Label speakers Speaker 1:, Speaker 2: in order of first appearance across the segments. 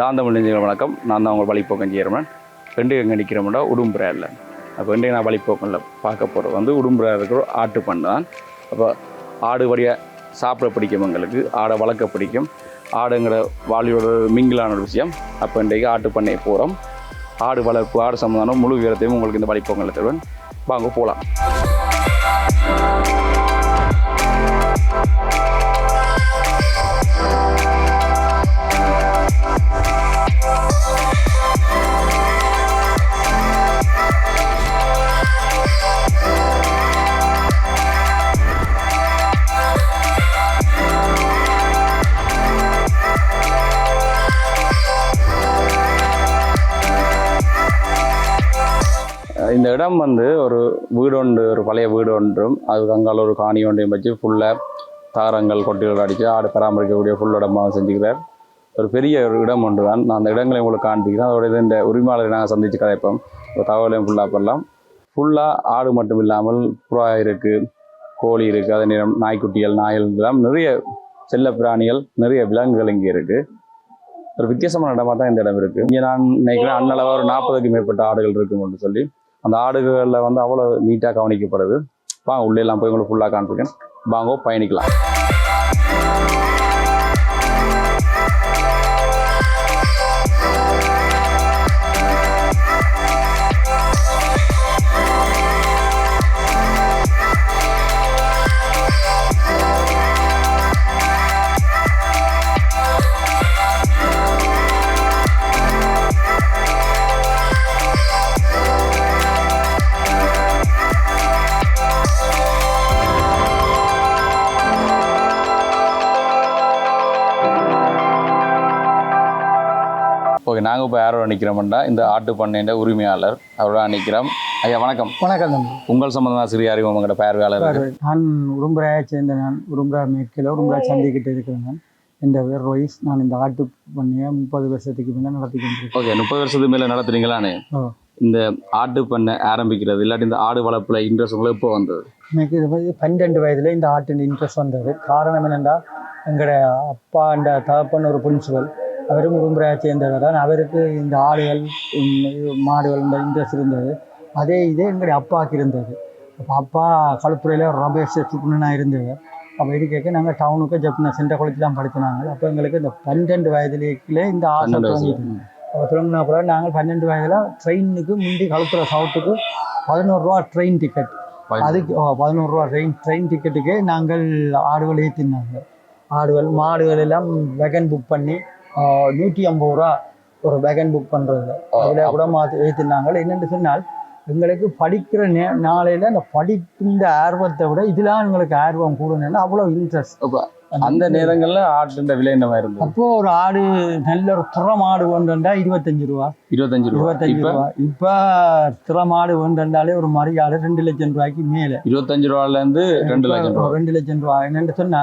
Speaker 1: தாந்தமிழ் நெஞ்சுகள் வணக்கம். நான் தான் உங்கள் வழிப்போக்கம் சேர்மன் ரெண்டு எங்கே நிற்கிறோம்னா உடும்புறையில் அப்போ ரெண்டு நான் வழிப்போக்கனில் பார்க்க போகிறது வந்து உடும்புறையில் இருக்கிற ஆட்டு பண்ணு தான். அப்போ ஆடு வழியாக சாப்பிட பிடிக்கும் எங்களுக்கு. ஆடை வளர்க்க பிடிக்கும். ஆடுங்கிற வாலியோட மிங்கிலான ஒரு விஷயம். அப்போ இன்றைக்கு ஆட்டு பண்ணை போகிறோம் ஆடு வளர்ப்பு ஆடு சம்பந்தமான முழு விவரத்தையும் உங்களுக்கு இந்த வழிப்போக்கனில் தருவேன். வாங்க போகலாம் இடம் வந்து ஒரு வீடு ஒன்று ஒரு பழைய வீடு ஒன்றும். அதுக்கு அங்கால ஒரு காணி ஒன்றையும் வச்சு ஃபுல்லாக தாரங்கள் கொட்டிகள் அடித்து ஆடு பராமரிக்கக்கூடிய ஃபுல் இடமாக செஞ்சுக்கிறார். ஒரு பெரிய ஒரு இடம் ஒன்று தான் நான் அந்த இடங்களை உங்களுக்கு காண்பிக்கிறேன். அதோட இது இந்த உரிமையாளரை நாங்கள் சந்தித்து கதைப்போம். ஒரு தகவலையும் ஃபுல்லாக பண்ணலாம். ஃபுல்லாக ஆடு மட்டும் இல்லாமல் புறா இருக்குது கோழி இருக்குது அதே நேரம் நாய்க்குட்டிகள் நாய்கள் எல்லாம் நிறைய செல்ல பிராணிகள் நிறைய விலங்குகள் இங்கே இருக்குது ஒரு வித்தியாசமான இடமா தான் இந்த இடம் இருக்குது இங்கே நான் நினைக்கிறேன் அன்னளவாக ஒரு நாற்பதுக்கு மேற்பட்ட ஆடுகள் இருக்கும்னு சொல்லி அந்த ஆடுகளில் வந்து அவ்வளோ நீட்டாக கவனிக்கப்படுது. வாங்க உள்ளே எல்லாம் போய் உங்களுக்கு ஃபுல்லாக காண்பிக்கேன் வாங்கோ பயணிக்கலாம். நாங்கள் இப்போ யாரோட நிற்கிறோம்னா இந்த ஆட்டு பண்ணையின் உரிமையாளர் அவரோட நிற்கிறோம் ஐயா வணக்கம்.
Speaker 2: வணக்கம் தம்பி.
Speaker 1: உங்கள் சம்பந்தமாக சிறிய அறிவு உங்களோட பார்வையாளர்.
Speaker 2: நான் உரும்புராயை சேர்ந்த நான் உரும்புரா மேற்கில் உரும்புரா சந்திக்கிட்டு இருக்கிறேன் என் பேர் ரோயிஸ் நான் இந்த ஆட்டு பண்ணையை முப்பது வருஷத்துக்கு முன்னே நடத்தி கொண்டிருக்கேன்.
Speaker 1: ஓகே முப்பது வருஷத்துக்கு மேலே நடத்துறீங்களானே. இந்த ஆட்டு பண்ணை ஆரம்பிக்கிறது இல்லாட்டி இந்த ஆடு வளர்ப்பில் இன்ட்ரெஸ்ட் உங்களுக்கு எப்போ வந்தது?
Speaker 2: எனக்கு இது பன்னெண்டு வயதில் இந்த ஆட்டின் இன்ட்ரெஸ்ட் வந்தது. காரணம் என்னென்னா எங்களோட அப்பா அந்த தகப்பன் ஒரு பிரின்சிபல் அவரும் உரும்புராயை சேர்ந்தவர் தான். அவருக்கு இந்த ஆடுகள் மாடுகள் இந்த இன்ட்ரெஸ்ட் இருந்தது. அதே இதே எங்களுடைய அப்பாவுக்கு இருந்தது. அப்போ அப்பா களுப்புறையில் ரபேஷ் சுப்னனாக இருந்தவர். அப்போ இது கேட்க நாங்கள் டவுனுக்கு ஜப்னா சென்ட்ரல் காலேஜ் தான் படிச்சினாங்க அப்போ எங்களுக்கு இந்த பன்னெண்டு வயதுலேயே இந்த ஆசை. தோணிட்டு அப்போ தொடங்கினா கூட நாங்கள் பன்னெண்டு வயதில் ட்ரெயினுக்கு முந்தி களுப்புற சவுத்துக்கு பதினோருவா ட்ரெயின் டிக்கெட் அதுக்கு ஓ, பதினோரு ரூபா ட்ரெயின் ட்ரெயின் டிக்கெட்டுக்கே நாங்கள் ஆடுகள் ஏற்றினாங்க ஆடுகள் மாடுகள் எல்லாம் வேகன் புக் பண்ணி நூற்றி ஐம்பது ரூபா ஒரு வேகன் புக் பண்ணுறது அதில் கூட மாற்றி ஏற்றினாங்க என்னென்னு சொன்னால் எங்களுக்கு படிக்கிற நே நாளையில் அந்த படிக்கின்ற ஆர்வத்தை விட இதெல்லாம் எங்களுக்கு ஆர்வம் கூடணுன்னா அவ்வளோ இன்ட்ரெஸ்ட்
Speaker 1: அந்த நேரங்களில் ஆட்டுன்ற விலை என்ன மாதிரி இருந்தது?
Speaker 2: அப்போ ஒரு ஆடு நல்ல ஒரு திறம் ஆடு வேண்டுண்டா இருபத்தஞ்சு ரூபா.
Speaker 1: இருபத்தஞ்சு ரூபா.
Speaker 2: இருபத்தஞ்சு ரூபா. இப்போ திறம் ஆடு வேண்டுண்டாலே ஒரு மரியாதை ரெண்டு லட்சம் ரூபாய்க்கு மேலே.
Speaker 1: இருபத்தஞ்சு ரூபாலேருந்து ரெண்டு லட்சம் ரூபா.
Speaker 2: ரெண்டு லட்சம் ரூபா. என்னன்னு சொன்னா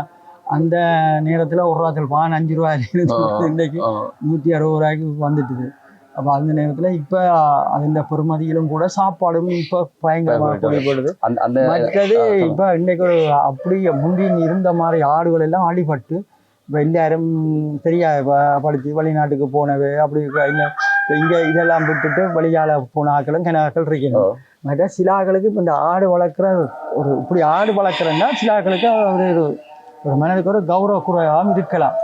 Speaker 2: அந்த நேரத்துல ஒரு ரூபாய்க்கு பான் அஞ்சு ரூபாய்
Speaker 1: ஆ.
Speaker 2: இன்னைக்கு. நூத்தி அறுபது ரூபாய்க்கு வந்துட்டுது அப்ப அந்த நேரத்துல இப்ப அந்த பெருமதியிலும் கூட சாப்பாடும் இப்ப பயங்கரமாக மற்றது. இப்ப இன்னைக்கு ஒரு அப்படி முந்தி இருந்த மாதிரி ஆடுகள் எல்லாம் அடிபட்டு இப்ப எல்லாரும் சரியா ப- படிச்சு வெளிநாட்டுக்கு போனவே அப்படி இங்க இதெல்லாம் விட்டுட்டு வெளியால போன ஆக்களும் கிணாக்கள் இருக்கணும் மற்ற சில ஆக்களுக்கு இப்ப இந்த ஆடு வளர்க்குற ஒரு இப்படி ஆடு வளர்க்குறேன்னா சில ஆக்களுக்கு ஒரு ஒரு- மனதுக்கு ஒரு கௌரவ குறைவாகவும் இருக்கலாம்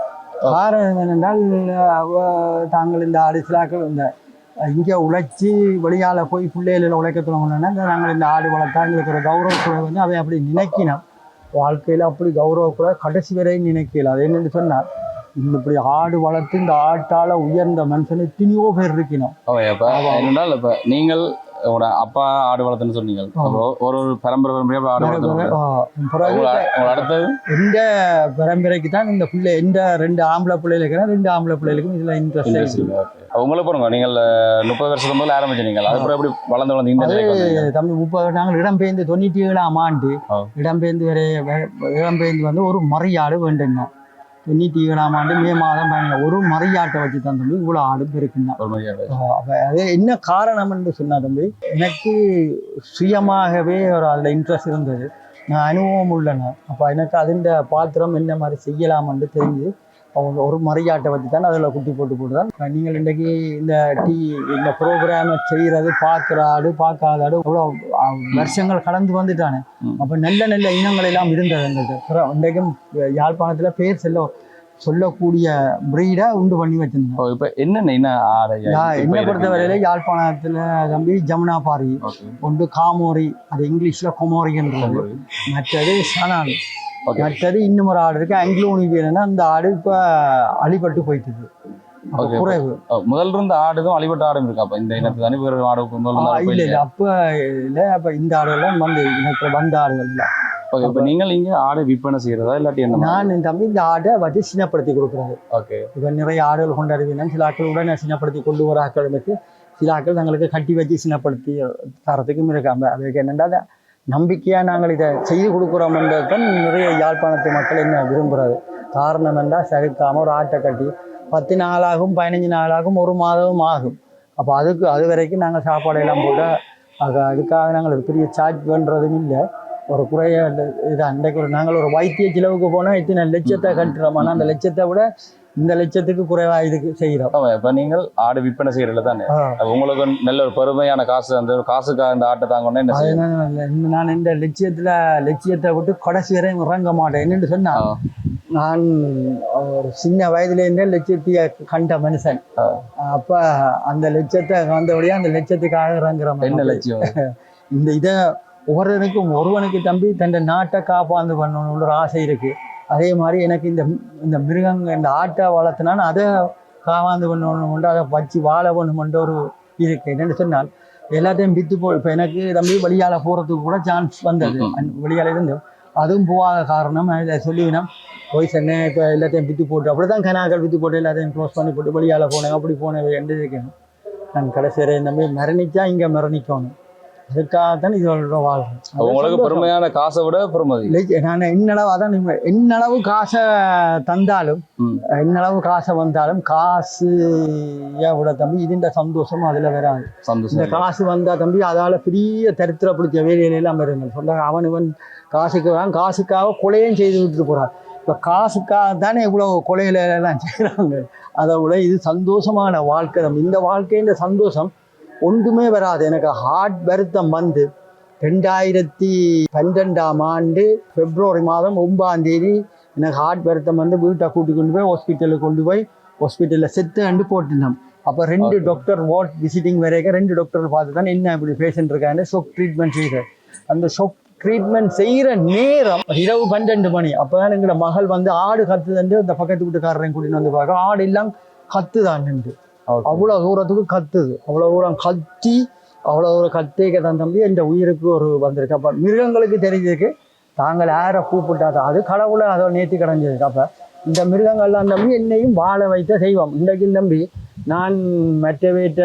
Speaker 2: காரணம் என்னென்றால் தாங்கள் இந்த ஆடு சில ஆக்கள் இந்த இங்கே உழைச்சி வெளியால போய் பிள்ளைகளில் உழைக்க தொடங்கினா நாங்கள் இந்த ஆடு வளர்த்தா எங்களுக்கு ஒரு கௌரவ குறை வந்து அவை அப்படி நினைக்கினோம். வாழ்க்கையில் அப்படி கௌரவ குறை கடைசி வரை நினைக்கல. அது என்னன்னு சொன்னால் இந்த இப்படி ஆடு வளர்த்து இந்த ஆட்டால உயர்ந்த மனுஷன் எத்தனையோ பேர் இருக்கணும்
Speaker 1: என்னென்றால் இப்போ நீங்கள் உங்களோட அப்பா ஆடு வளர்த்துன்னு சொன்னீங்க. ஒரு ஒரு பரம்பரை பரம்பரையாக ஆடு உங்களோட அடுத்தது?
Speaker 2: எந்த பரம்பரைக்கு தான் இந்த பிள்ளை எந்த ரெண்டு ஆம்பளை பிள்ளைகள் இருக்கிற ரெண்டு ஆம்பளை பிள்ளைகளுக்கும் இதுல இன்ட்ரெஸ்ட்
Speaker 1: உங்களுக்கு பாருங்க நீங்கள் முப்பது வருஷத்துக்கு முதல்ல ஆரம்பிச்சீங்க அதுக்கப்புறம் எப்படி வளர்ந்து வளர்ந்து இந்த?
Speaker 2: தம்பி முப்பது நாங்கள் இடம்பெயர்ந்து தொண்ணூற்றி ஏழாம் ஆண்டு. இடம்பெயர்ந்து வரை வ- இடம்பெயர்ந்து வந்து ஒரு மறியாடு வேண்டுங்க தொண்ணூற்றி ஏழாம் ஆண்டு மே மாதம் பதினேழு. ஒரு மறியாட்டை வச்சு தான் தம்பி இவ்வளோ ஆடு
Speaker 1: மாதிரியா
Speaker 2: அப்ப அது என்ன காரணம் என்று சொன்னா தம்பி எனக்கு சுயமாகவே ஒரு அதில் இன்ட்ரெஸ்ட் இருந்தது. நான் அனுபவம் உள்ளன. அப்போ எனக்கு அதிண்ட பாத்திரம் என்ன மாதிரி செய்யலாம்னு தெரிஞ்சு அவங்க ஒரு மரியாட்டை பற்றி தான் அதில் குட்டி போட்டு போட்டு தான் நீங்கள் இன்றைக்கு இந்த டீ இந்த ப்ரோக்ராமை செய்கிறது பார்க்குற ஆடு பார்க்காத ஆடு அவ்வளோ வருஷங்கள் கடந்து வந்துட்டானே. அப்போ நல்ல நல்ல இனங்கள் எல்லாம் இருந்தது அப்புறம் இன்றைக்கும் யாழ்ப்பாணத்தில் பேர் சொல்ல சொல்லக்கூடிய ப்ரீடை உண்டு பண்ணி வச்சிருந்தோம்.
Speaker 1: இப்போ என்னென்ன என்ன
Speaker 2: பொறுத்தவரையில யாழ்ப்பாணத்தில் தம்பி ஜமுனா பாரி. ஒன்று காமோரி அது இங்கிலீஷில் கொமோரின்றது மற்றது சனால் மற்றது இன்னும் ஒரு ஆடு இருக்கு. ஆங்கிலோனிவியன்னா அந்த ஆடு இப்போ அழிபட்டு
Speaker 1: Okay.
Speaker 2: குறைவு.
Speaker 1: முதல்ல இருந்த ஆடுதும் அழிபட்ட ஆடும் இருக்கா. அப்ப இந்த இனத்து தானே ஆடு
Speaker 2: இல்ல? இல்ல. அப்ப இல்ல அப்ப இந்த ஆடுகள்லாம் வந்து எனக்கு வந்த ஆடுகள் இல்ல.
Speaker 1: ஓகே இப்போ நீங்கள் இங்க ஆடு விற்பனை செய்யறதா இல்லாட்டி என்ன
Speaker 2: நான் என் தம்பி இந்த ஆடை வச்சு சின்னப்படுத்தி கொடுக்குறாரு.
Speaker 1: ஓகே
Speaker 2: இப்போ நிறைய ஆடுகள் கொண்டாடுவீங்க சில ஆட்கள் உடனே சின்னப்படுத்தி கொண்டு வர ஆட்களுக்கு சில ஆட்கள் தங்களுக்கு கட்டி வச்சு சின்னப்படுத்தி தரத்துக்கும் இருக்காங்க. அதுக்கு என்னென்னா நம்பிக்கையாக நாங்கள் இதை செய்து கொடுக்குறோம்ன்றது தான் நிறைய யாழ்ப்பாணத்து மக்கள் என்ன விரும்புகிறது காரணம் என்றால் சகிக்காமல் ஒரு ஆட்டை கட்டி பத்து நாளாகும் பதினஞ்சு நாளாகும் ஒரு மாதமும் ஆகும். அப்போ அதுக்கு அது வரைக்கும் நாங்கள் சாப்பாடு எல்லாம் போட்டு அது அதுக்காக நாங்கள் ஒரு பெரிய சார்ஜ் பண்ணுறதும் இல்லை. ஒரு குறைய இது அன்றைக்கு ஒரு நாங்கள் ஒரு வைத்திய செலவுக்கு போனால் இத்தனை லட்சத்தை கட்டுறோம். ஆனால் அந்த லட்சத்தை விட இந்த லட்சத்துக்கு குறைவாக இதுக்கு செய்கிறோம்
Speaker 1: ஆமா இப்ப நீங்கள் ஆடு விற்பனை செய்யறதுல தானே. உங்களுக்கு நல்ல ஒரு பெருமையான காசு அந்த காசுக்காக இந்த ஆட்டை தாங்கணும்னா என்ன
Speaker 2: நான் இந்த லட்சியத்தில் லட்சியத்தை விட்டு கடைசி வரையும் இறங்க மாட்டேன். என்னன்னு சொன்னா. நான் ஒரு சின்ன வயதுலேருந்தே லட்சியத்தைய கண்ட மனுஷன். அப்ப அந்த லட்சியத்தை வந்தபடியா அந்த லட்சியத்துக்காக இறங்குற
Speaker 1: என்ன. லட்சியம்?
Speaker 2: இந்த இதை ஒவ்வொருவனுக்கும் ஒருவனுக்கு தம்பி தன் நாட்டை காப்பாந்து பண்ணணும்னு ஒரு ஆசை இருக்கு. அதே மாதிரி எனக்கு இந்த இந்த மிருகங்க இந்த ஆட்டை வளர்த்துனான் அதை காவாந்து பண்ணணும்னு அதை வச்சு வாழ பண்ணணும்ன்ற ஒரு இருக்கு. என்னன்னு சொன்னால் எல்லாத்தையும் வித்து போ இப்போ எனக்கு தம்பி வெளியால போகிறதுக்கு கூட சான்ஸ் வந்தது. வெளியால இருந்து. அதுவும் போகாத காரணம் இதை சொல்லிவினோம் போய் சொன்னேன் இப்போ எல்லாத்தையும் வித்து போட்டு அப்படி தான் கனாக்கள் வித்து போட்டு எல்லாத்தையும் க்ளோஸ் பண்ணி போட்டு வெளியால போனேன். அப்படி போனேன் என்று இருக்கணும் நான் கடைசி வரை இந்த மாதிரி மரணிச்சா இங்கே மரணிக்கணும். அதுக்காகத்தான் இதோட வாழ்றேன்
Speaker 1: உங்களுக்கு. பெருமையான காசை விட பெருமதி.
Speaker 2: நான் என்னளவு அதான் என்னளவு காசை தந்தாலும். என்னளவு காசை வந்தாலும் காசு விட தம்பி இதுன்ற சந்தோஷம் அதுல வராது. இந்த
Speaker 1: சந்தோஷம்
Speaker 2: காசு வந்தா தம்பி அதால பெரிய தரித்திர பிடிச்ச வேலையில எல்லாம் வருங்க. சொல்ல அவன் இவன் காசுக்கு வரான் காசுக்காக கொலையும் செய்து விட்டுட்டு போறான். இப்ப காசுக்காக தானே இவ்வளவு கொலையில எல்லாம் செய்யறாங்க அதை விட இது சந்தோஷமான வாழ்க்கை. இந்த வாழ்க்கைன்ற சந்தோஷம் ஒன்றுமே வராது. எனக்கு ஹார்ட் வருத்தம் வந்து ரெண்டாயிரத்தி பன்னெண்டாம் ஆண்டு பிப்ரவரி மாதம் ஒன்பதாம் தேதி எனக்கு ஹார்ட் வருத்தம் வந்து வீட்டை கூட்டி கொண்டு போய் ஹாஸ்பிட்டலுக்கு கொண்டு போய் ஹாஸ்பிட்டலில் செத்து அண்டு போட்டுனோம் அப்போ ரெண்டு. டாக்டர் வார்ட் விசிட்டிங் வரைக்கும் ரெண்டு டாக்டர் பார்த்து தான் என்ன இப்படி பேஷண்ட் இருக்கான்னு ஷொக் ட்ரீட்மெண்ட் செய்கிறேன் அந்த ஷொக் ட்ரீட்மெண்ட் செய்கிற நேரம் இரவு பன்னெண்டு மணி. அப்போ தான் எங்களோட மகள் வந்து ஆடு கத்துதுண்டு அந்த பக்கத்து வீட்டுக்காரரையும் கூட்டின்னு வந்து பார்க்க. ஆடு எல்லாம் கத்துதான் நின்று. அவ்வளோ தூரத்துக்கு கத்துது. அவ்வளோ தூரம் கத்தி அவ்வளோ தூரம் கத்திக்க தான் தம்பி இந்த உயிருக்கு ஒரு வந்திருக்கு. அப்போ மிருகங்களுக்கு தெரிஞ்சிருக்கு. தாங்கள் யாரை கூப்பிட்டாத அது கடவுளை அதை நேற்று கிடஞ்சிருக்கு அப்போ இந்த மிருகங்கள்லாம் தம்பி என்னையும் வாழ வைத்த செய்வோம் இன்றைக்கு தம்பி நான் மற்ற வீட்ட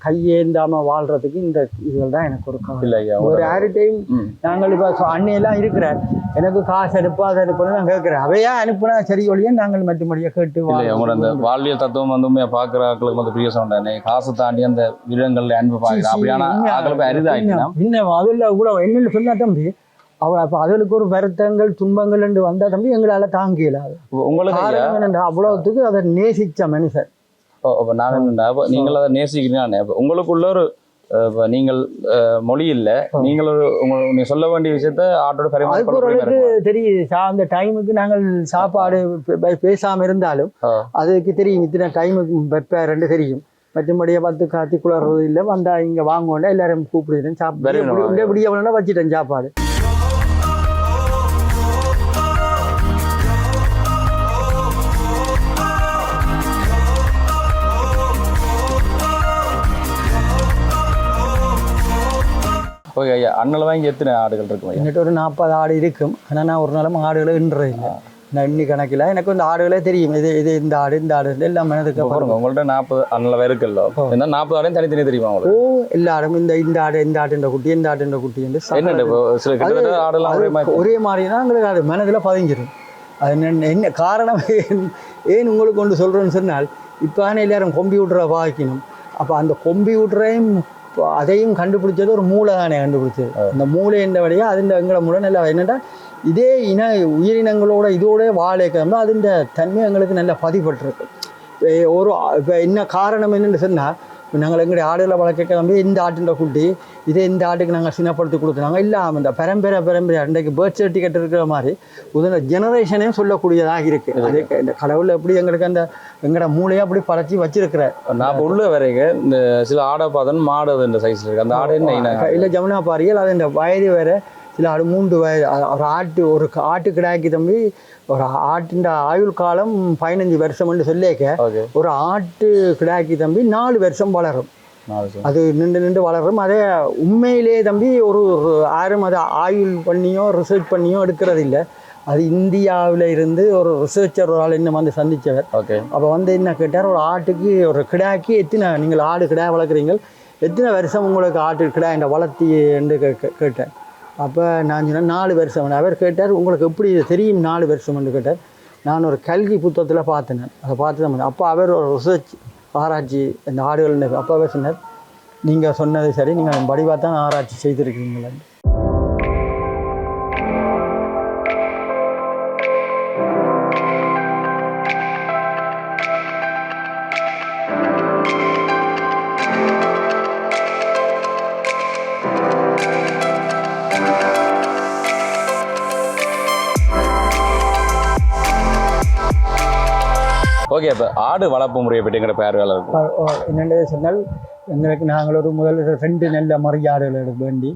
Speaker 2: கையேந்தாம வாழ்றதுக்கு இந்த இதுகள் தான் எனக்கு கவலை
Speaker 1: இல்ல
Speaker 2: ஒரு
Speaker 1: உங்களோட-
Speaker 2: யார்கிட்டையும்
Speaker 1: ம்.
Speaker 2: நாங்கள் இப்போ அண்ணையெல்லாம் இருக்கிறார். எனக்கு காசு அனுப்பு அதை அனுப்புன்னு நான் கேட்குறேன். அவையா அனுப்புனா சரி ஒழிய நாங்கள் மற்றபடியாக கேட்டு
Speaker 1: இல்ல ஐயா, உங்களோட அந்த வாழ்வியல் தத்துவம் வந்து ஆட்களுக்கு வந்து பிரிய சொன்னேன். காசு தாண்டி அந்த விலங்குகள் அன்பு பாக்குறேன் அப்படியான ஆட்களுக்கு அரிதாயிட்டுனா
Speaker 2: இன்னும் அதில் இவ்வளோ என்னன்னு சொன்னா தம்பி அவ அப்போ அதுகளுக்கு ஒரு வருத்தங்கள் துன்பங்கள் என்று வந்தா தம்பி எங்களால தாங்க இயலாது.
Speaker 1: உங்களுக்கு
Speaker 2: அவ்வளவுத்துக்கு அதை நேசிச்ச மனுஷன்
Speaker 1: அப்ப என்னடா அப்ப நீங்கள் அதை நேசிக்கிறீங்க அப்ப உங்களுக்குள்ள ஒரு நீங்கள் மொழி இல்ல. நீங்கள் ஒரு நீங்க சொல்ல வேண்டிய விஷயத்த ஆட்டோட
Speaker 2: ஓரளவுக்கு தெரியுது. அந்த டைமுக்கு நாங்கள் சாப்பாடு பேசாம இருந்தாலும். அதுக்கு தெரியும். இத்தனை டைமுக்கு வெப்பாருன்னு தெரியும். மற்றபடியே பார்த்து காத்தி குளறது இல்லை வந்தா இங்க வாங்கோண்டா எல்லாரும் கூப்பிடுறேன்? சாப்பிட்டு விடிய வேணா வச்சுட்டேன் சாப்பாடு.
Speaker 1: ஓகே ஐயா அண்ணல வாங்கி எத்தனை ஆடுகள் இருக்கும்
Speaker 2: என்கிட்ட ஒரு நாற்பது ஆடு இருக்கும். ஆனால் நான் ஒரு நாளும் ஆடுகளை இல்லை. நான் எண்ணி கணக்கில் எனக்கு இந்த ஆடுகளே தெரியும். இது இது இந்த ஆடு இந்த ஆடு எல்லாம் மனதுக்கு
Speaker 1: பாருங்க உங்கள்ட்ட நாற்பது அண்ணல இருக்குல்ல? இந்த நாற்பது ஆடையும் தனித்தனி தெரியுமா
Speaker 2: ஓ
Speaker 1: உங்களுக்கு?
Speaker 2: எல்லா ஆடும் இந்த இந்த ஆடு இந்த ஆட்டுன்ற குட்டி இந்த ஆட்டுன்ற குட்டி என்று
Speaker 1: என்ன
Speaker 2: அது
Speaker 1: ஒரே மாதிரி
Speaker 2: ஒரே மாதிரினா எங்களுக்கு அது மனதில் பதிஞ்சிடும் அது என்ன காரணம்? ஏன் உங்களுக்கு ஒன்று சொல்கிறேன்னு சொன்னால் இப்போ எல்லாரும் கம்ப்யூட்டரை பாய்க்கணும் அப்போ அந்த கம்ப்யூட்டரையும் அதையும் கண்டுபிடிச்சது ஒரு மூளை தானே கண்டுபிடிச்சது. அந்த மூளை என்ற வழியாக அதில் எங்களை மூளை நல்லா என்னென்னா இதே இன உயிரினங்களோட இதோட வாழைக்கிழமை அதுன்ற தன்மை எங்களுக்கு நல்ல பதிப்பட்டிருக்கு. ஒரு இப்போ என்ன காரணம் என்னன்னு சொன்னால் நாங்கள் எங்களுடைய ஆடுகளை வளர்க்க கிளம்பி இந்த ஆட்டுன்ற குட்டி இதே இந்த ஆட்டுக்கு நாங்கள் சின்னப்படுத்தி கொடுத்துனாங்க இல்லாமல் இந்த பரம்பரை பரம்பரை அன்றைக்கு பேர்த் சர்டிஃபிகேட் இருக்கிற மாதிரி உதன ஜெனரேஷனே சொல்லக்கூடியதாக இருக்குது அது இந்த கடவுள் எப்படி எங்களுக்கு அந்த எங்களோட மூளையை அப்படி படைச்சி வச்சிருக்கிற
Speaker 1: நான் உள்ள வரைக்கும் இந்த சில ஆடை பார்த்தோன்னு மாடு இந்த சைஸ்ல இருக்கு. அந்த ஆடு என்ன?
Speaker 2: இல்லை ஜமுனா பாரியல் அது இந்த வயது வேற சில ஆடு மூன்று வயது ஒரு ஆட்டு ஒரு ஆட்டு கிடாக்கி தம்பி ஒரு ஆட்டின் ஆயுள் காலம் பதினஞ்சு வருஷம்னு சொல்லிக்க ஒரு ஆட்டு கிடாக்கி தம்பி நாலு வருஷம் வளரும். அது நின்று நின்று வளரும். அதே உண்மையிலே தம்பி ஒரு யாரும் அதை ஆயுள் பண்ணியோ ரிசர்ச் பண்ணியோ எடுக்கிறது இல்லை அது இந்தியாவில் இருந்து ஒரு ரிசர்ச்சர் ஒரு ஆள் இன்னும் வந்து சந்தித்தவர்
Speaker 1: ஓகே.
Speaker 2: அப்போ வந்து என்ன கேட்டார் ஒரு ஆட்டுக்கு ஒரு கிடாக்கி எத்தனை நீங்கள் ஆடு கிடா வளர்க்குறீங்க எத்தனை வருஷம் உங்களுக்கு ஆட்டு கிடா என்ற வளர்த்தி என்று கேட்டேன் அப்போ நான் சொன்னேன் நாலு வருஷம். அவர் கேட்டார் உங்களுக்கு எப்படி இது தெரியும் நாலு வருஷம்? என்று கேட்டார். நான் ஒரு கல்வி புத்தகத்தில் பார்த்தேன். அதை பார்த்து தான் அப்போ அவர் ஒரு ரிசர்ச் ஆராய்ச்சி இந்த ஆடுகள் அப்போ அவர் சொன்னார் நீங்கள் சொன்னது சரி நீங்கள் படிவாக தான் ஆராய்ச்சி செய்திருக்கீங்களா
Speaker 1: ஓகே இப்போ ஆடு வளர்ப்பு முறையை பற்றிங்கிற எங்கட
Speaker 2: என்னென்னு சொன்னால் எங்களுக்கு நாங்கள் ஒரு முதல் ரெண்டு நல்ல மறியாடுகள் எடுக்க வேண்டி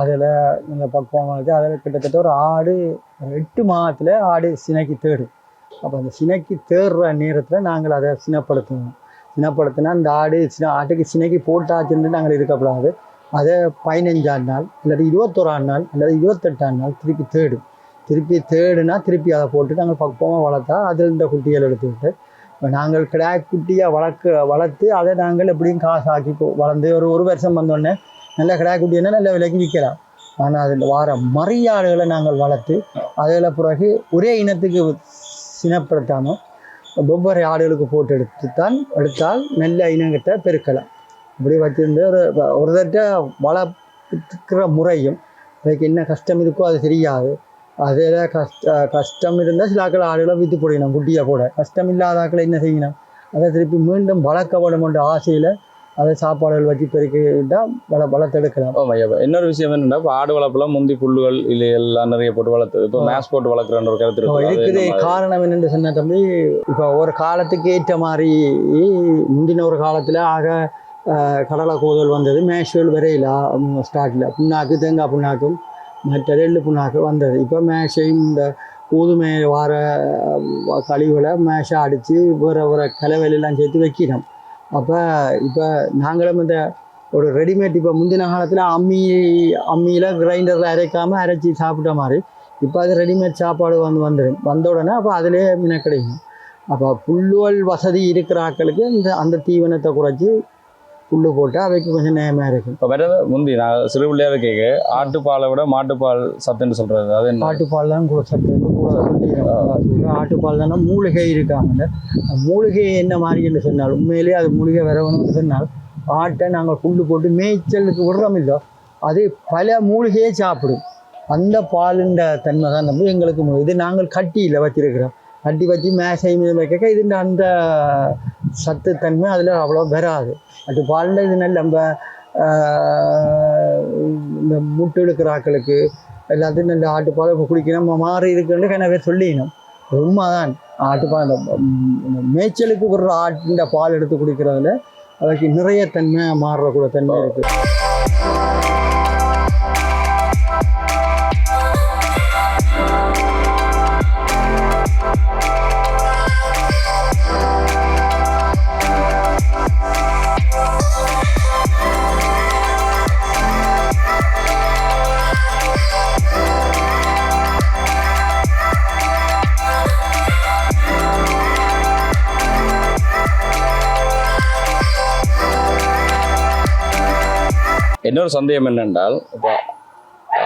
Speaker 2: அதில் இந்த பக்குவம் வளர்த்து அதில் கிட்டத்தட்ட ஒரு ஆடு எட்டு மாதத்தில் ஆடு சினைக்கு தேடும் அப்போ அந்த சினைக்கு தேடுற நேரத்தில் நாங்கள் அதை சினப்படுத்துவோம். சினப்படுத்தினா அந்த ஆடு சின ஆட்டுக்கு சினைக்கு போட்டாச்சுன்னு நாங்கள் இருக்கக்கூடாது அதை பதினஞ்சாம் நாள் இல்லாட்டி இருபத்தோராம் நாள் அல்லது இருபத்தெட்டாம் நாள் திருப்பி தேடும். திருப்பி தேடுனா திருப்பி அதை போட்டு நாங்கள் பக்குவமாக வளர்த்தா அதில் இந்த குட்டிகள் எடுத்துக்கிட்டு நாங்கள் கிடா குட்டியாக வளர்க்க வளர்த்து அதை நாங்கள் எப்படியும் காசு ஆக்கிப்போம் வளர்ந்து ஒரு ஒரு வருஷம் வந்தோடனே நல்ல கிடா குட்டினா நல்ல விலைக்கு விற்கலாம். ஆனால் அதில் வார மறியாடுகளை நாங்கள் வளர்த்து அதில் பிறகு ஒரே இனத்துக்கு சினப்படுத்தாமல் ஒவ்வொரு ஆடுகளுக்கு போட்டு எடுத்து தான் எடுத்தால் நல்ல இனங்கிட்ட பெருக்கலாம். இப்படி வச்சிருந்து ஒரு ஒரு தட்ட வளர்க்கிற முறையும் அதுக்கு என்ன கஷ்டம் இருக்கோ அது தெரியாது. அதில் கஷ்ட கஷ்டம் இருந்தால் சில ஆக்கள் ஆடுகளை விற்று போடணும் குட்டியை போட கஷ்டம் இல்லாத ஆக்களை என்ன செய்யணும் அதை திருப்பி மீண்டும் வளர்க்கப்படும் என்ற ஆசையில் அதை சாப்பாடுகள் வச்சு பெருக்கிட்டா வள வளர்த்தெடுக்கலாம்
Speaker 1: ஓ மையா இன்னொரு விஷயம் என்னன்னா இப்போ ஆடு வளர்ப்புல முந்தி புல்லுகள் இல்லை எல்லாம் நிறைய போட்டு வளர்த்து இப்போ மேஸ் போட்டு வளர்க்குறன்ற ஒரு கருத்து
Speaker 2: இருக்குது? காரணம் என்னென்னு சொன்ன தம்பி இப்போ ஒரு காலத்துக்கு ஏற்ற மாதிரி முந்தின ஒரு காலத்தில் ஆக கடலை கோதல் வந்தது மேஷுவல் வரையில ஸ்டார்டில் புண்ணாக்கு தேங்காய் புண்ணாக்கும் மற்ற எள்ளு புண்ணாக்கு வந்தது. இப்போ மேஷையும் இந்த கூதுமை வார கழிவுகளை மேஷை அடித்து வேறு வேறு கலவையிலெல்லாம் சேர்த்து வைக்கிறோம் அப்போ இப்போ நாங்களும் இந்த ஒரு ரெடிமேட் இப்போ முந்தின காலத்தில் அம்மி அம்மியில் கிரைண்டரில் அரைக்காமல் அரைச்சி சாப்பிட்ட மாதிரி இப்போ அது ரெடிமேட் சாப்பாடு வந்து வந்துடும் வந்த உடனே அப்போ அதிலே மின கிடைக்கும். அப்போ புல்லுவல் வசதி இருக்கிற ஆட்களுக்கு இந்த அந்த தீவனத்தை குறைச்சி புல்லு போட்டால் அவைக்கு கொஞ்சம் நேயமாக இருக்கும்.
Speaker 1: இப்போ வேற முந்தி நான் சிறு பிள்ளையா கேட்க ஆட்டுப்பாலை விட மாட்டுப்பால் சத்துன்னு சொல்றது அது
Speaker 2: ஆட்டுப்பால் தான் கூட சத்து. கூட ஆட்டுப்பால் தானே மூலிகை இருக்காங்க மூலிகை என்ன மாதிரி என்று சொன்னால் உண்மையிலேயே அது மூலிகை வரணும்னு சொன்னால் ஆட்டை நாங்கள் புல்லு போட்டு மேய்ச்சலுக்கு விடுறோம் இல்லோ அது பல மூலிகையே சாப்பிடும். அந்த பாலுண்ட தன்மை தான் நம்ம எங்களுக்கு இது நாங்கள் கட்டியில் வச்சிருக்கிறோம். கட்டி வச்சு மேசை வைக்க இதுண்ட அந்த சத்து தன்மை அதில் அவ்வளோ வராது அது பாலில் இது நம்ம இந்த முட்டை எடுக்கிற ஆக்களுக்கு எல்லாத்தையும் நல்ல ஆட்டுப்பால் இப்போ குடிக்கணும் மாறி இருக்குன்னு கனவே சொல்லிடணும். சொல்லிக்கணும் உண்மைதான் ஆட்டுப்பால் இந்த இந்த மேய்ச்சலுக்கு ஒரு ஆட்டின் பால் எடுத்து குடிக்கிறதுல அதுக்கு நிறைய தன்மை மாறுறக்கூட தன்மை இருக்குது
Speaker 1: இன்னொரு சந்தேகம் என்னென்றால் இப்போ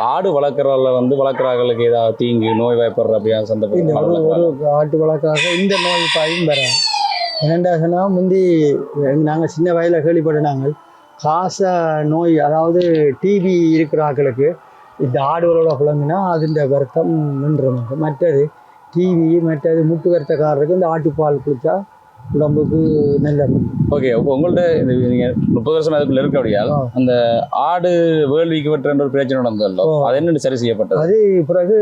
Speaker 1: ஆடு வளர்க்குறதுல வந்து வளர்க்குறாங்களுக்கு ஏதாவது தீங்கு நோய் வாய்ப்படுற அப்படியான
Speaker 2: இந்த
Speaker 1: சந்தர்ப்பம்
Speaker 2: ஒரு ஆட்டு வளர்க்காக இந்த நோய் பாயும் வராது என்னென்றா சொன்னால் முந்தி நாங்கள் சின்ன வயதில் கேள்விப்பட்ட நாங்கள் காச நோய் அதாவது டிபி இருக்கிற ஆட்களுக்கு இந்த ஆடுகளோட புழங்கினா அதுன்ற வருத்தம் நின்றுமாங்க மற்றது டிவி மற்றது முட்டு வருத்தக்காரருக்கு இந்த ஆட்டுப்பால் குடித்தா உடம்புக்கு நல்லது.
Speaker 1: ஓகே இப்போ உங்கள்ட்ட இந்த நீங்க முப்பது வருஷம் அதுக்குள்ள இருக்க அப்படியால். அந்த ஆடு வேள்விக்கு வெட்டுற ஒரு பிரச்சனை நடந்ததല്ലോ
Speaker 2: ஓ.
Speaker 1: அது என்னன்னு சரி செய்யப்பட்டது?
Speaker 2: அது பிறகு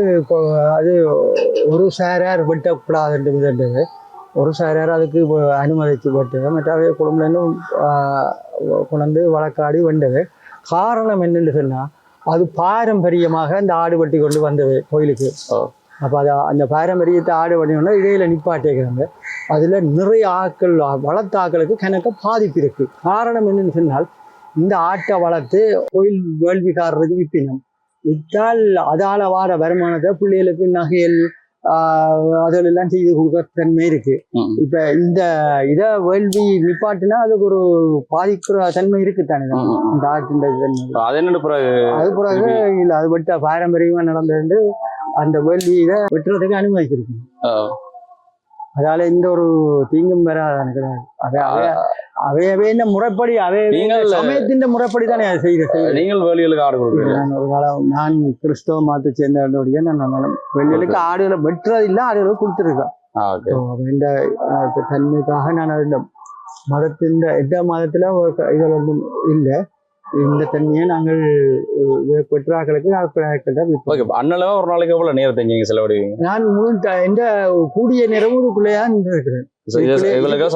Speaker 2: அது ஒரு சாரார் வெட்டக்கூடாதுன்றது இருந்தது. ஒரு சாரார் அதுக்கு அனுமதிச்சு வெட்டது. மற்றாவே குடும்பம் கொண்டு வழக்காடி வெண்டது காரணம் என்னன்னு சொன்னால் அது பாரம்பரியமாக அந்த ஆடு வெட்டி கொண்டு வந்தது கோயிலுக்கு. அப்போ அது அந்த பாரம்பரியத்தை ஆடு வெட்டினோன்னா இடையில நிப்பாட்டிக்கிறாங்க அதில் நிறைய ஆட்கள் வளர்த்த ஆட்களுக்கு கணக்க பாதிப்பு இருக்கு. காரணம் என்னன்னு சொன்னால் இந்த ஆட்டை வளர்த்து கோயில் வேள்விக்காரருக்கு விற்பினோம் விற்றால் அதால வார வருமானத்தை பிள்ளைகளுக்கு நகையல் ஆஹ் அதெல்லாம் செய்து கொடுக்குற தன்மை இருக்கு. இப்ப இந்த இதை வேள்வி நிப்பாட்டினா அதுக்கு ஒரு பாதிக்கிற தன்மை இருக்கு தானே. இந்த ஆட்டின்
Speaker 1: அது பிறகு
Speaker 2: இல்ல அது விட்ட பாரம்பரியமா நடந்தது அந்த வேள்வியில வெட்டுறதுக்கு அனுமதிச்சிருக்கு
Speaker 1: ஆ,
Speaker 2: அதால இந்த ஒரு தீங்கும் வராது எனக்கு அவை அவை- அவையவே இந்த முறைப்படி அவை
Speaker 1: நீங்கள்
Speaker 2: சமயத்தின் முறைப்படி தானே அதை செய்த
Speaker 1: நீங்கள் வேலிகளுக்கு ஆடு
Speaker 2: நான் ஒரு காலம் நான் கிறிஸ்தவ மதத்தை சேர்ந்தவனுடைய நான் வெளிகளுக்கு ஆடுகளை வெட்டுறது இல்லை ஆடுகளை கொடுத்துருக்கேன் இந்த தன்மைக்காக நான் இந்த மதத்தின் எந்த மதத்தில் இதில் ஒன்றும் இல்லை. இந்த தன்மையை நாங்கள் பெற்றாக்களுக்கு
Speaker 1: ஓகே அண்ணளவா ஒரு நாளைக்கு எவ்வளவு நேரத்தை நீங்க செலவிடுவீங்க
Speaker 2: நான் முழு எந்த கூடிய நிறமுதுக்குள்ளேயா இருக்கிறேன்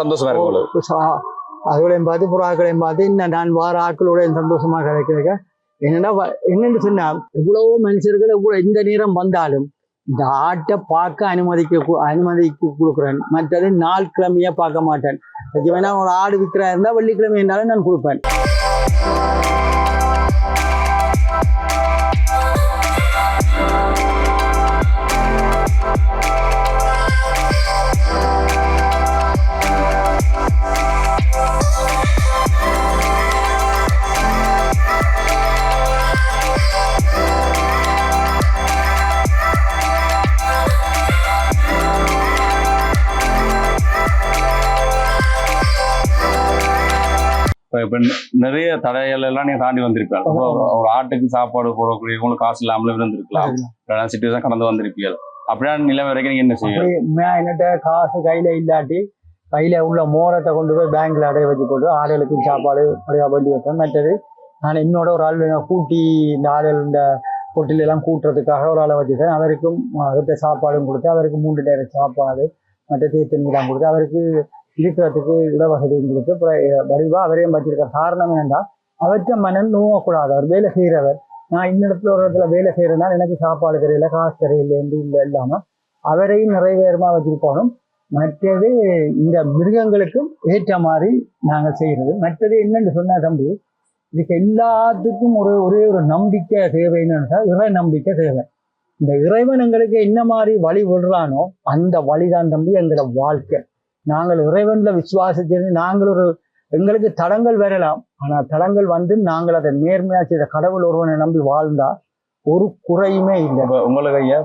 Speaker 1: சந்தோஷமா இருக்கும்
Speaker 2: அதுகளையும் பார்த்து புறாக்களையும் பார்த்து இன்னும் நான் வார ஆட்களோட சந்தோஷமா கிடைக்கிறக்க என்னடா என்னன்னு சொன்னா எவ்வளவோ மனுஷர்கள் எவ்வளவு எந்த நேரம் வந்தாலும் இந்த ஆட்டை பார்க்க அனுமதிக்க அனுமதிக்கு கொடுக்குறேன். மற்றது நாள் கிழமையா பார்க்க மாட்டேன். வேணா ஒரு ஆடு விற்கிறா இருந்தா வெள்ளிக்கிழமை இருந்தாலும் நான் கொடுப்பேன்.
Speaker 1: இப்போ இப்போ நிறைய தடைகள் எல்லாம் நீங்க தாண்டி வந்திருப்பீங்க ஒரு- ஆட்டுக்கு சாப்பாடு போடக்கூடிய உங்களுக்கு காசு இல்லாமலும் இருந்திருக்கலாம். இல்லைன்னா சிட்டுவேஷன் கடந்து வந்திருப்பீங்க அப்படியான நிலைமை வரைக்கும் நீங்க என்ன செய்யும்
Speaker 2: என்னட்ட காசு கையில இல்லாட்டி கையில உள்ள மோரத்தை கொண்டு போய் பேங்க்ல அடைய வச்சு போட்டு ஆடுகளுக்கு சாப்பாடு அப்படியா பண்ணி வைப்பேன். மற்றது நான் என்னோட ஒரு ஆள் கூட்டி இந்த ஆடுகள் இந்த கொட்டில எல்லாம் கூட்டுறதுக்காக ஒரு ஆளை வச்சுருக்கேன் அவருக்கும் அவர்கிட்ட சாப்பாடும் கொடுத்து அவருக்கு மூன்று நேரம் சாப்பாடு மற்ற தீர்த்தங்கெல்லாம் கொடுத்து அவருக்கு இருக்கிறதுக்கு இடவசதியும் கொடுத்து வடிவா அவரையும் வச்சிருக்க காரணம் வேண்டாம் அவர்கிட்ட மனம் நோவக்கூடாது. அவர் வேலை செய்கிறவர். நான் இந்த இடத்துல ஒரு இடத்துல வேலை செய்யறதுனால எனக்கு சாப்பாடு தெரியல காசு தெரியலேருந்து இல்லை இல்லாம அவரையும் நிறைவேறமா வச்சிருக்கணும். மற்றது இந்த மிருகங்களுக்கும் ஏற்ற மாதிரி நாங்கள் செய்யறது மற்றது என்னன்னு சொன்ன தம்பி இதுக்கு எல்லாத்துக்கும் ஒரு ஒரே ஒரு நம்பிக்கை தேவை என்னன்னு இறை நம்பிக்கை தேவை. இந்த இறைவன் எங்களுக்கு என்ன மாதிரி வழி விடுறானோ அந்த வழிதான் தம்பி எங்களோட வாழ்க்கை. நாங்கள் இறைவன்ல விசுவாசிச்சு நாங்கள் ஒரு எங்களுக்கு தடங்கள் வரலாம். ஆனா தடங்கள் வந்து நாங்கள் அதை நேர்மையா செய்த கடவுள் ஒருவனை நம்பி வாழ்ந்தா ஒரு குறையுமே இல்லை.
Speaker 1: உங்களுக்கு ஐயா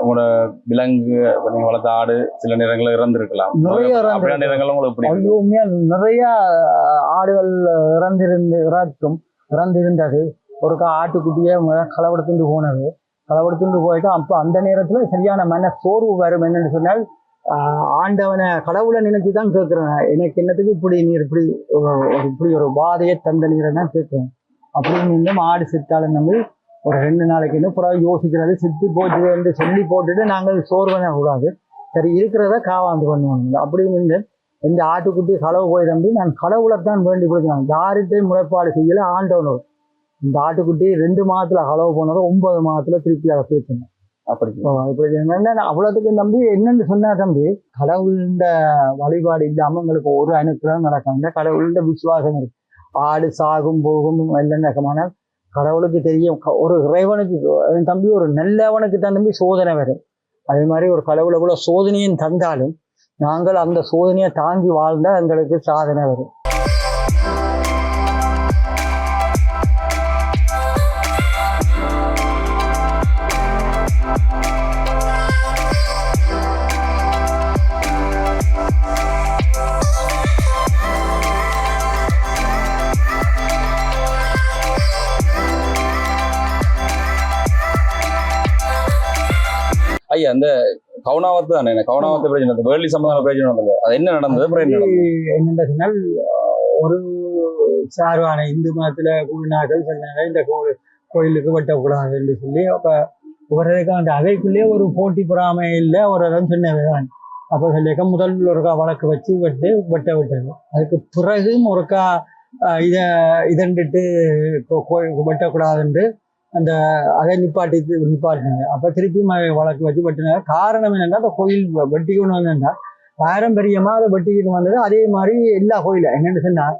Speaker 1: உங்களோட விலங்கு நீங்க வளர்த்த ஆடு சில நேரங்களில் இறந்துருக்கலாம்.
Speaker 2: நிறைய
Speaker 1: நேரங்களும் உங்களுக்கு
Speaker 2: ஐயோ நிறைய ஆடுகள் இறந்திருந்து இறக்கும் இறந்திருந்தது. ஒருக்கா ஆட்டுக்குட்டியே களவெடுத்துட்டு போனது. களவெடுத்துட்டு போயிட்டு அப்போ அந்த நேரத்துல சரியான மன சோர்வு வரும் என்னன்னு சொன்னால் ஆண்டவனை கடவுளை நினைச்சு தான் கேட்குறேன் எனக்கு என்னத்துக்கு இப்படி நீர் இப்படி ஒரு இப்படி ஒரு பாதையை தந்த நீரை தான் கேட்குறேன் அப்படின்னு மாடு ஆடு செத்தாலும் ஒரு ரெண்டு நாளைக்கு இன்னும் புறா யோசிக்கிறது சித்தி போச்சு என்று சொல்லி போட்டுட்டு நாங்கள் சோர்வன கூடாது. சரி இருக்கிறத காவாந்து பண்ணுவாங்க அப்படின்னு இருந்து இந்த ஆட்டுக்குட்டி களவு போய் தம்பி நான் கடவுளை தான் வேண்டி கொடுத்தேன் யார்கிட்டையும் முறைப்பாடு செய்யல ஆண்டவனோர் இந்த ஆட்டுக்குட்டி ரெண்டு மாதத்தில் களவு போனதும் ஒன்பது மாதத்தில் திருப்பி அதை பேசினேன்
Speaker 1: அப்படி
Speaker 2: இப்படி அவ்வளோத்துக்கு நம்பி என்னன்னு சொன்னா தம்பி கடவுள்ட வழிபாடு இல்லாம எங்களுக்கு ஒரு அனுக்கிறம் நடக்கும் இந்த கடவுள்ட விசுவாசம் இருக்கு. ஆடு சாகும் போகும் எல்லாம் நடக்குமான கடவுளுக்கு தெரியும். க- ஒரு இறைவனுக்கு என் தம்பி ஒரு நல்லவனுக்கு தான் தம்பி சோதனை வரும். அதே மாதிரி ஒரு கடவுளை கூட சோதனையும் தந்தாலும் நாங்கள் அந்த சோதனையை தாங்கி வாழ்ந்தா எங்களுக்கு சாதனை வரும்.
Speaker 1: ஐயா அந்த கவுனாவத்து தானே? கவுனாவத்து பிரச்சனை வேலி சம்பந்தமான பிரச்சனை வந்தது அது என்ன நடந்தது?
Speaker 2: என்னென்ன சொன்னால் ஒரு சார்பான இந்து மதத்துல கூடினார்கள் சொன்னாங்க இந்த கோ- கோயிலுக்கு வெட்டக்கூடாது என்று சொல்லி அப்ப அந்த அவைக்குள்ளேயே ஒரு போட்டி பொறாமையில் ஒரு இடம் சொன்னவைதான் அப்போ சொல்லியிருக்க முதல் ஒருக்கா வழக்கு வச்சு வெட்டு வெட்ட விட்டது. அதுக்கு பிறகும் ஒருக்கா இத இதண்டுட்டு வெட்டக்கூடாதுன்று அந்த அதை நிப்பாட்டி நிப்பாட்டினாங்க. அப்போ திருப்பியும் வழக்கு வச்சு வெட்டினாங்க. காரணம் என்னென்னா அந்த கோயில் வெ- வெட்டிக்கணும் வந்தா பாரம்பரியமாக அதை வெட்டிக்கிட்டு வந்தது. அதே மாதிரி எல்லா கோயிலும். என்னென்னு சொன்னால்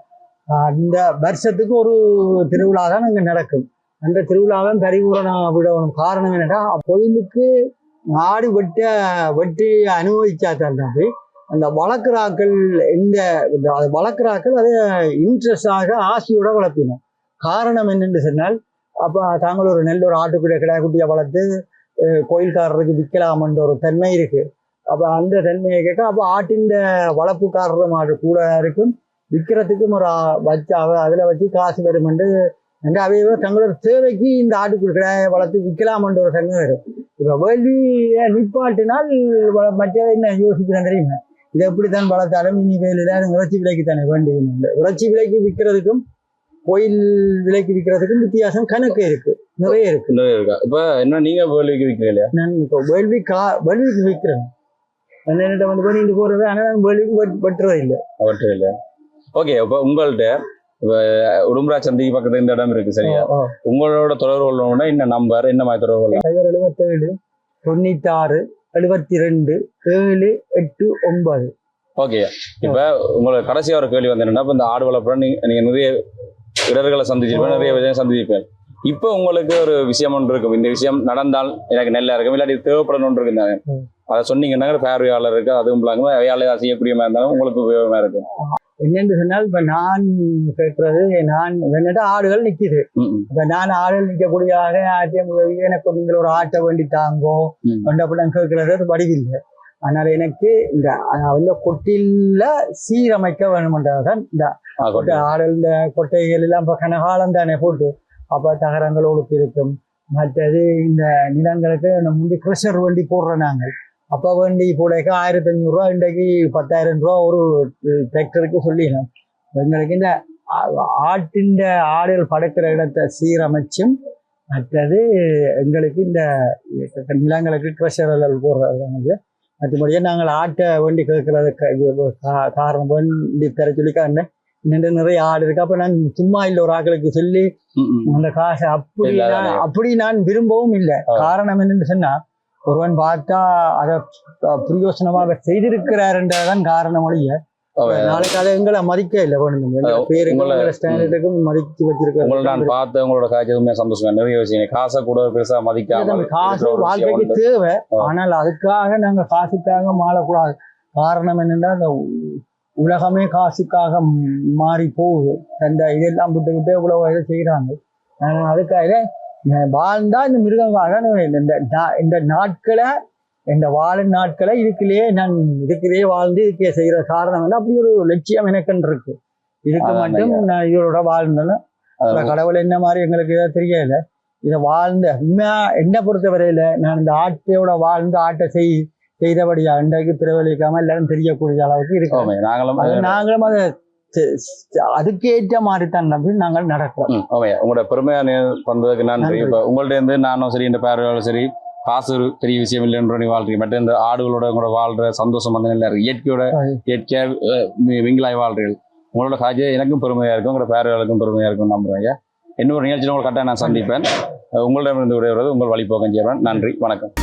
Speaker 2: அந்த இந்த வருஷத்துக்கு ஒரு திருவிழா தான் அங்கே நடக்கும். அந்த திருவிழாவை பரிபூரண விடணும். காரணம் என்னென்னா கோயிலுக்கு நாடு வெட்ட வெட்டி அனுபவிச்சா தந்தாரு அந்த வளர்க்குறாக்கள் எந்த இந்த வளர்க்குறாக்கள் அதை இன்ட்ரெஸ்டாக ஆசையோட வளர்ப்பினோம். காரணம் என்னென்று சொன்னால் அப்போ தாங்கள் ஒரு நெல் ஒரு ஆட்டுக்குடிய கிடா குட்டியை வளர்த்து கோயில்காரருக்கு விற்கலாமன்ற ஒரு தன்மை இருக்குது அப்போ அந்த தன்மையை கேட்டால் அப்போ ஆட்டின் வளர்ப்புக்காரரும் ஆடு கூட இருக்கும். விற்கிறதுக்கும் ஒரு வச்சு அவ அதில் வச்சு காசு வருமென்று எங்க அவையவே தங்களோட தேவைக்கு இந்த ஆட்டுக்குடி கிடாயை வளர்த்து விற்கலாமன்ற ஒரு தன்மை வரும். இப்போ வேள்வியை நிப்பாட்டினால் வ- மற்ற என்ன யோசிக்கிறேன் தெரியுமா? இதை எப்படி தான் வளர்த்தாலும் இனி வேலையில் இறைச்சி விலைக்கு தானே வேண்டியது இறைச்சி விலைக்கு விற்கிறதுக்கும் கோயில் விலைக்கு விற்கிறதுக்கும் வித்தியாசம் கணக்கு இருக்கு. நிறைய இருக்கு.
Speaker 1: இப்ப என்ன நீங்க வேலைக்கு விற்கிறீங்க இல்லையா?
Speaker 2: நான் இப்போ வேள்வி கா வேள்விக்கு விற்கிறேன் என்னென்ன வந்து பண்ணிட்டு போறது ஆனால் நான் வேள்விக்கு வெட்- வெட்டுறது இல்லை
Speaker 1: அவற்றை இல்ல ஓகே இப்ப உங்கள்ட்ட இப்ப உடும்பரா சந்திக்கு பக்கத்துல இந்த இடம் இருக்கு சரியா? உங்களோட தொடர்பு கொள்ளணும்னா என்ன நம்பர் என்ன மாதிரி தொடர்பு கொள்ளலாம்?
Speaker 2: எழுபத்தேழு தொண்ணூத்தாறு எழுபத்தி ரெண்டு ஏழு எட்டு ஒன்பது.
Speaker 1: ஓகே இப்ப உங்களுக்கு கடைசியா ஒரு கேள்வி வந்து என்னன்னா இந்த ஆடு வளர்ப்புற நீங்க நீங்க நிறைய இடர்களை சந்திச்சிருப்பேன் நிறைய விஷயம் சந்திச்சிருப்பேன். இப்போ உங்களுக்கு ஒரு விஷயம் ஒன்று இருக்கும். இந்த விஷயம் நடந்தால் எனக்கு நல்லா இருக்கும். இல்லாட்டி தேவைப்படணும் ஒன்று
Speaker 2: ம்.
Speaker 1: அதை சொன்னீங்கன்னா பார்வையாளர் இருக்கு? அதுவும் இல்லாம வேலை செய்யக்கூடிய மாதிரி இருந்தாலும் உங்களுக்கு உபயோகமா இருக்கும்.
Speaker 2: என்னென்று சொன்னால் இப்ப நான் கேட்கறது நான் என்னட்ட ஆடுகள் நிக்குது. இப்ப நான் ஆடுகள் நிற்கக்கூடியதாக ஆட்டியம் உதவி எனக்கு நீங்கள் ஒரு ஆட்டை வேண்டி தாங்கோ
Speaker 1: ம்.
Speaker 2: அப்படின் கேட்கறது வடிவில்லை. ஆனால் எனக்கு இந்த வந்து கொட்டில சீரமைக்க வேணுமென்றதான் இந்த. ஆடல் இந்த கொட்டைகள் எல்லாம் இப்போ கனகாலம் தானே போட்டு அப்போ தகரங்கள் ஒழுக்கு இருக்கும். மற்றது இந்த நிலங்களுக்கு நம்ம முந்தி க்ரெஷர் வண்டி போடுறோம் நாங்கள். அப்போ வண்டி போடக்க ஆயிரத்தி அஞ்சூறுரூவா இன்றைக்கு பத்தாயிரம் ரூபா ஒரு டிராக்டருக்கு சொல்லிடணும் எங்களுக்கு இந்த ஆட்டின் ஆடுகள் படுக்கிற இடத்தை சீரமைச்சும் மற்றது எங்களுக்கு இந்த நிலங்களுக்கு க்ரெஷர்கள் போடுறது மற்றபடியே நாங்கள் ஆட்டை வண்டி கேட்கறது காரணம் வண்டி தர சொல்லி காரணம் நின்று நிறைய ஆடு இருக்கு அப்ப நான் சும்மா இல்லை ஒரு ஆட்களுக்கு சொல்லி. அந்த காசை அப்படி. அப்படி நான் விரும்பவும் இல்லை. காரணம் என்னன்னு சொன்னா ஒருவன் பார்த்தா அதை பிரயோசனமாக செய்திருக்கிறாருன்றதான் காரணம் ஒழிய. நாளைக்கு அதை எங்களை மதிக்க இல்லை.
Speaker 1: உங்களை-
Speaker 2: எங்களை ஸ்டாண்டர்டுக்கும்
Speaker 1: உங்களை நான்
Speaker 2: வச்சிருக்காரு
Speaker 1: பார்த்து உங்களோட காய்ச்சி உண்மையா சந்தோஷம் நிறைய விஷயம். காசை கூட பெருசா மதிக்காம
Speaker 2: காசு வாழ்க்கைக்கு தேவை. ஆனால் அதுக்காக நாங்க காசுக்காக மாறக்கூடாது. காரணம் என்னன்னா அந்த உலகமே காசுக்காக மாறி போகுது. அந்த இதெல்லாம் விட்டு விட்டு இவ்வளவு இதை செய்யறாங்க அதுக்காக வாழ்ந்தா இந்த மிருகம் இந்த இந்த நாட்களை இந்த வாழும் நாட்களை இதுக்குள்ளேயே நான் இதுக்குள்ளேயே வாழ்ந்து இதுக்கே செய்யற காரணம் என்ன அப்படி ஒரு லட்சியம் எனக்குன்னு இருக்கு இதுக்கு மட்டும் நான் இதோட வாழ்ந்தேன்னா கடவுள் என்ன மாதிரி எங்களுக்கு இதை தெரியல இதை வாழ்ந்த உண்மையா என்னை பொறுத்தவரையில நான் இந்த ஆட்டையோட வாழ்ந்து ஆட்டை செய் செய்தபடியா இன்றைக்கு பிரபலிக்காம எல்லாரும் தெரியக்கூடிய அளவுக்கு இருக்கு
Speaker 1: ஆமாம், நாங்களும்
Speaker 2: அது நாங்களும் அதை அதுக்கேற்ற மாதிரி தான் நம்பி நாங்கள் நடக்கிறோம்.
Speaker 1: ஆமாம். உங்களோட பெருமையான வந்ததுக்கு நன்றி
Speaker 2: நன்றி.
Speaker 1: இப்போ உங்கள்ட்ட இருந்து நானும் சரி இந்த பார்வையாலும் சரி காசு ஒரு பெரிய விஷயம் இல்லைன்ற நீ வாழ்றீங்க. பட் இந்த ஆடுகளோட கூட வாழ்ற சந்தோஷம் வந்து நல்லா இருக்கு. இயற்கையோட. இயற்கையாக விங்கலாய் வாழ்றீர்கள். உங்களோட காட்சி எனக்கும் பெருமையா இருக்கும். உங்களோட பார்வையாளருக்கும் பெருமையா இருக்கும் நம்புறேன் இன்னொரு நிகழ்ச்சியில் உங்களை கரெக்டாக நான் சந்திப்பேன். உங்களிடமிருந்து விடைபெறுவது உங்கள் வழிபோக்கம் செய்வேன் நன்றி. வணக்கம்.